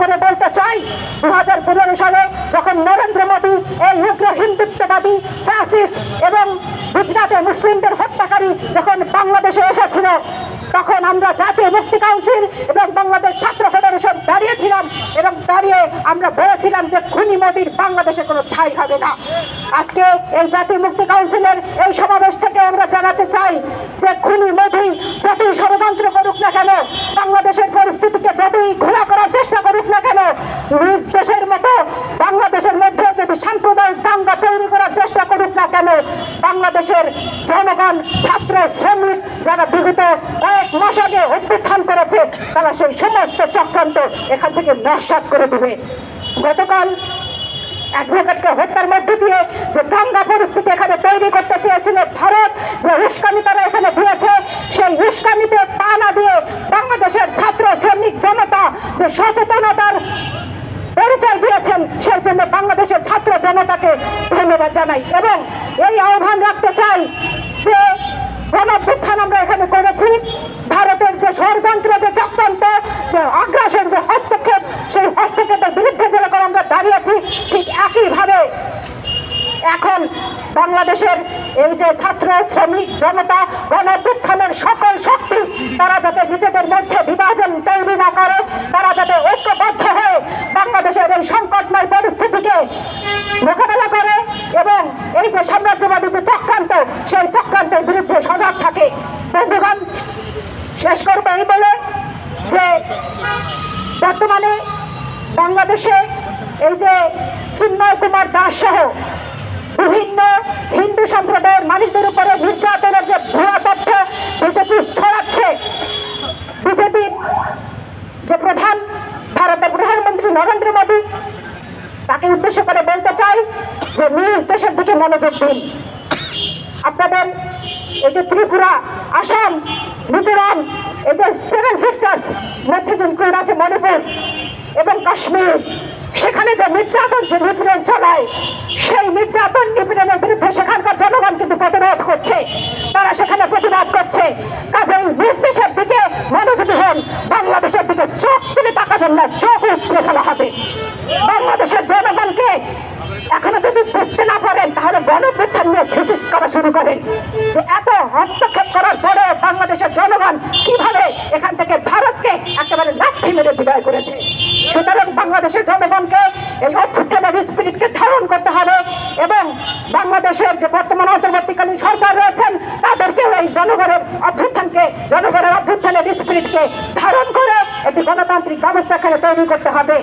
করে বলতে চাই দু হাজার পনেরো সালে যখন নরেন্দ্র মোদী এই উগ্র হিন্দুত্ববাদী, ফ্যাসিস্ট এবং গুজরাটে মুসলিমদের হত্যাকারী যখন বাংলাদেশে এসেছিল, তখন আমরা জাতীয় মুক্তি কাউন্সিল এবং বাংলাদেশ ছাত্র ফেডারেশন দাঁড়িয়েছিলাম এবং দাঁড়িয়ে আমরা বলেছিলাম যে খুনি মোদীর বাংলাদেশে কোনো ঠাই হবে না। আজকে এই জাতীয় মুক্তি কাউন্সিলের এই সমাবেশ থেকে আমরা জানাতে চাই যে খুনি মোদী সাম্প্রদায়িক দাঙ্গা তৈরি করার চেষ্টা করুক না কেন, বাংলাদেশের জনগণ, ছাত্র, শ্রমিক যারা বিগত কয়েক মাস আগে অভ্যুত্থান করেছে, তারা সেই সমস্ত চক্রান্ত এখান থেকে নস্বাত করে দেবে। গতকাল অ্যাডভোকেটকে হত্যার মধ্যে দিয়ে যে দাঙ্গা পরিস্থিতি এখানে তৈরি করতে চেয়েছিল ভারত যে উস্কানি তারা এখানে দিয়েছে সেই উস্কানিতে পা না দিয়ে বাংলাদেশের ছাত্র শ্রমিক জনতা যে সচেতনতার পরিচয় দিয়েছেন সেই জন্য বাংলাদেশের ছাত্র জনতাকে ধন্যবাদ জানাই এবং এই আহ্বান রাখতে চাই যে গণঅভ্যুত্থান আমরা এখানে করেছি, ভারতের যে ষড়যন্ত্র, যে চক্রান্ত, যে আগ্রাসন, যে হস্তক্ষেপ, সেই হস্তক্ষেপের বিরুদ্ধে যেরকম আমরা দাঁড়িয়েছি ঠিক একইভাবে এখন বাংলাদেশের এই যে ছাত্র, শ্রমিক, জনতা, গণঅভ্যুত্থানের সকল শক্তি, তারা যাতে নিজেদের মধ্যে বিভাজন তৈরি না করে তারা যাতে ঐক্যবদ্ধ হয়ে বাংলাদেশের এই সংকটময় পরিস্থিতিকে মোকাবেলা করে এবং এই যে সাম্রাজ্যবাদী যে চক্রান্ত সেই চক্রান্তের বিরুদ্ধে সজাগ থাকে বন্ধুগণ শেষ করব এই বলে যে বর্তমানে বাংলাদেশে এই যে চিন্ময় কুমার দাস সহ বিভিন্ন হিন্দু সম্প্রদায়ের মানুষদের উপরে নির্যাতনের যে ভুয়া তথ্য বিজেপি ছড়াচ্ছে বিজেপির যে প্রধান ভারতের প্রধানমন্ত্রী নরেন্দ্র মোদী, তাকে উদ্দেশ্য করে বলতে চাই যে নিজ দেশের দিকে মনোযোগ দিন। আপনাদের এই যে ত্রিপুরা, আসাম, মিজোরাম যে সেভেন সিস্টার্স মধ্যে include আছে মণিপুর এবং কাশ্মীর। সেখানে যে নির্যাতন যে নিপীড়ন চালায়, সেই নির্যাতন নিপীড়নের বিরুদ্ধে সেখানকার জনগণ কিন্তু প্রতিরোধ করছে। তারা সেখানে প্রতিবাদ করছে। কাজেই নিজ দেশের দিকে মনোযোগী হন। বাংলাদেশের দিকে চোখ তুলে তাকাবেন না, চোখ উপড়ে ফেলা হবে। বাংলাদেশের জনগণকে এখনও যদি বুঝতে না পারেন, তাহলে গণপ্রথান নিয়ে করা শুরু করেন। যে এত হস্তক্ষেপ করার পরে বাংলাদেশের জনগণ কীভাবে এখান থেকে ভারতকে একেবারে লাঠি মেরে বিদায় করেছে সুতরাং বাংলাদেশের জনগণকে এই অভ্যুত্থানের স্পিরিটকে ধারণ করতে হবে এবং বাংলাদেশের যে বর্তমান অন্তর্বর্তীকালীন সরকার রয়েছেন, তাদেরকেও এই জনগণের অভ্যুত্থানকে, জনগণের অভ্যুত্থানের স্পিরিটকে ধারণ করে একটি গণতান্ত্রিক ব্যবস্থা তৈরি করতে হবে।